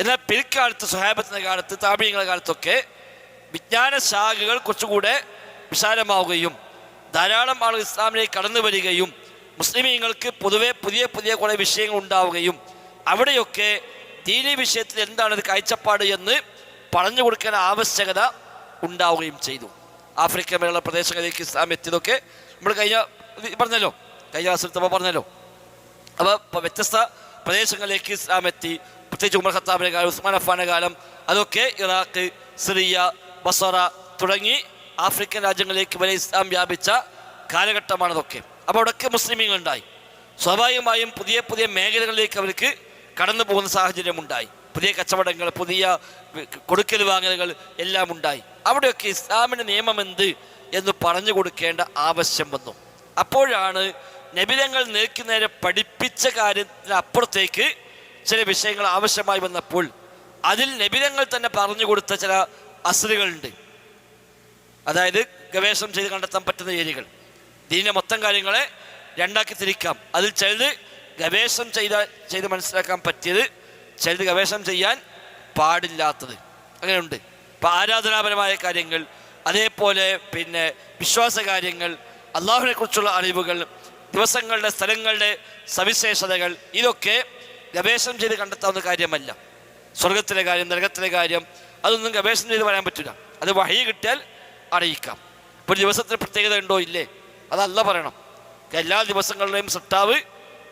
എന്നാൽ പിൽക്കാലത്ത് സഹാബത്തിന്റെ കാലത്ത് താപീയങ്ങളുടെ കാലത്തൊക്കെ വിജ്ഞാന ശാഖകൾ കുറച്ചുകൂടെ വിശാലമാവുകയും ധാരാളം ആളുകൾ ഇസ്ലാമിലേക്ക് കടന്നു വരികയും മുസ്ലിമീങ്ങൾക്ക് പൊതുവെ പുതിയ പുതിയ കുറേ വിഷയങ്ങൾ ഉണ്ടാവുകയും അവിടെയൊക്കെ ദീനി വിഷയത്തിൽ എന്താണ് ഒരു കാഴ്ചപ്പാട് എന്ന് പറഞ്ഞു കൊടുക്കാൻ ആവശ്യകത ഉണ്ടാവുകയും ചെയ്തു. ആഫ്രിക്ക മേലുള്ള പ്രദേശങ്ങളിലേക്ക് ഇസ്ലാം എത്തിയതൊക്കെ നമ്മൾ കഴിഞ്ഞ പറഞ്ഞല്ലോ കഴിഞ്ഞ ദിവസത്തപ്പോൾ പറഞ്ഞല്ലോ. അപ്പോൾ വ്യത്യസ്ത പ്രദേശങ്ങളിലേക്ക് ഇസ്ലാം എത്തി പ്രത്യേകിച്ച് ഉമർ ഖത്താബിന്റെ കാലം ഉസ്മാൻ അഫാന്റെ കാലം അതൊക്കെ ഇറാഖ് സിറിയ ബസറ തുടങ്ങി ആഫ്രിക്കൻ രാജ്യങ്ങളിലേക്ക് വരെ ഇസ്ലാം വ്യാപിച്ച കാലഘട്ടമാണതൊക്കെ അപ്പോൾ അവിടെയൊക്കെ മുസ്ലിമീങ്ങളുണ്ടായി. സ്വാഭാവികമായും പുതിയ പുതിയ മേഖലകളിലേക്ക് അവർക്ക് കടന്നു പോകുന്ന സാഹചര്യം ഉണ്ടായി. പുതിയ കച്ചവടങ്ങൾ പുതിയ കൊടുക്കൽ വാങ്ങലുകൾ എല്ലാം ഉണ്ടായി. അവിടെയൊക്കെ ഇസ്ലാമിന്റെ നിയമം എന്ത് എന്ന് പറഞ്ഞു കൊടുക്കേണ്ട ആവശ്യം വന്നു. അപ്പോഴാണ് നബിലങ്ങൾ നേർക്ക് നേരെ പഠിപ്പിച്ച കാര്യത്തിന് അപ്പുറത്തേക്ക് ചില വിഷയങ്ങൾ ആവശ്യമായി വന്നപ്പോൾ അതിൽ നബിലങ്ങൾ തന്നെ പറഞ്ഞു കൊടുത്ത ചില അസലുകളുണ്ട് അതായത് ഗവേഷണം ചെയ്ത് കണ്ടെത്താൻ പറ്റുന്ന ഏരിയകൾ. ദീനിന്റെ മൊത്തം കാര്യങ്ങളെ രണ്ടാക്കി തിരിക്കാം. അതിൽ ചിലത് ഗവേഷണം ചെയ്ത ചെയ്ത് മനസ്സിലാക്കാൻ പറ്റിയത് ചിലത് ഗവേഷണം ചെയ്യാൻ പാടില്ലാത്തത്. അങ്ങനെയുണ്ട്. ഇപ്പം ആരാധനാപരമായ കാര്യങ്ങൾ അതേപോലെ പിന്നെ വിശ്വാസ കാര്യങ്ങൾ അള്ളാഹുവിനെ കുറിച്ചുള്ള അറിവുകൾ ദിവസങ്ങളുടെ സ്ഥലങ്ങളുടെ സവിശേഷതകൾ ഇതൊക്കെ ഗവേഷണം ചെയ്ത് കണ്ടെത്താവുന്ന കാര്യമല്ല. സ്വർഗത്തിലെ കാര്യം നരകത്തിലെ കാര്യം അതൊന്നും ഗവേഷണം ചെയ്ത് പറയാൻ പറ്റില്ല. അത് വഴി കിട്ടിയാൽ അറിയിക്കാം. ഒരു ദിവസത്തിന് പ്രത്യേകത ഉണ്ടോ? ഇല്ലേ. അതല്ല പറയണം. എല്ലാ ദിവസങ്ങളുടെയും സൃഷ്ടാവ്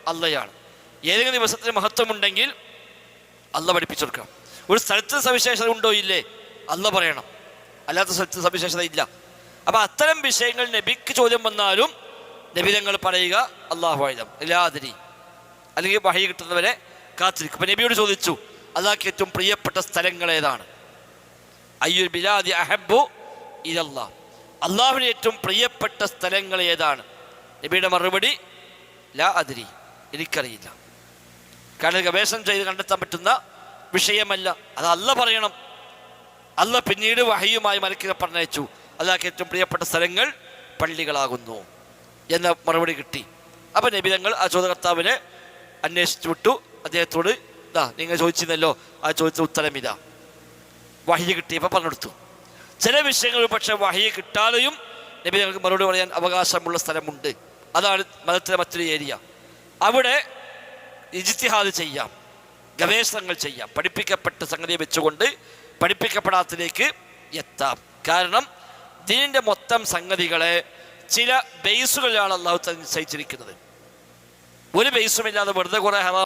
അല്ലയാണ് ഏതെങ്കിലും ദിവസത്തിന് മഹത്വമുണ്ടെങ്കിൽ അല്ല പഠിപ്പിച്ചു കൊടുക്കണം ഒരു സ്ഥലത്ത് സവിശേഷത ഉണ്ടോ? ഇല്ലേ. അല്ല പറയണം. അല്ലാത്ത സ്ഥലത്ത് സവിശേഷത ഇല്ല. അപ്പം അത്തരം വിഷയങ്ങൾ നബിക്ക് ചോദ്യം വന്നാലും നബിതങ്ങൾ പറയുക അള്ളാഹു ആയുധം ഇല്ലാതിരി. അല്ലെങ്കിൽ വഹി കിട്ടുന്നവരെ കാത്തിരിക്കും. അപ്പം നബിയോട് ചോദിച്ചു അള്ളാഹ്ക്ക് ഏറ്റവും പ്രിയപ്പെട്ട സ്ഥലങ്ങൾ ഏതാണ്? അയ്യുൽ ബിലാദി അഹബു ഇതല്ലാ അള്ളാഹുവിന് ഏറ്റവും പ്രിയപ്പെട്ട സ്ഥലങ്ങൾ ഏതാണ്? നബിയുടെ മറുപടി ലാ അതിരി എനിക്കറിയില്ല. കാരണം ഗവേഷണം ചെയ്ത് കണ്ടെത്താൻ പറ്റുന്ന വിഷയമല്ല. അത് അല്ല പറയണം. അല്ല പിന്നീട് വഹയുമായി മലക്കിനെ പറഞ്ഞയച്ചു. അള്ളാഹ്ക്ക് ഏറ്റവും പ്രിയപ്പെട്ട സ്ഥലങ്ങൾ പള്ളികളാകുന്നു എന്ന മറുപടി കിട്ടി. അപ്പം നബിതങ്ങൾ ആ ചോദ്യകർത്താവിനെ അന്വേഷിച്ചു വിട്ടു. അദ്ദേഹത്തോട് ഇതാ നിങ്ങൾ ചോദിച്ചിരുന്നല്ലോ ആ ചോദിച്ച ഉത്തരം ഇതാ വഹിയ കിട്ടിയപ്പോൾ പറഞ്ഞെടുത്തു ചില വിഷയങ്ങൾ പക്ഷേ വഹിയ കിട്ടാതെയും നബി ഞങ്ങൾക്ക് മറുപടി പറയാൻ അവകാശമുള്ള സ്ഥലമുണ്ട്. അതാണ് മതത്തിലെ മറ്റൊരു ഏരിയ. അവിടെ ഇജിത്തിഹാദ് ചെയ്യാം ഗവേഷണങ്ങൾ ചെയ്യാം പഠിപ്പിക്കപ്പെട്ട സംഗതിയെ വെച്ചുകൊണ്ട് പഠിപ്പിക്കപ്പെടാത്തതിലേക്ക് എത്താം. കാരണം ദീനിന്റെ മൊത്തം സംഗതികളെ ചില ബേസുകളിലാണ് അള്ളാഹു നിശ്ചയിച്ചിരിക്കുന്നത്. ഒരു ബേസുമില്ലാതെ വെറുതെ കുറേ ഹറാം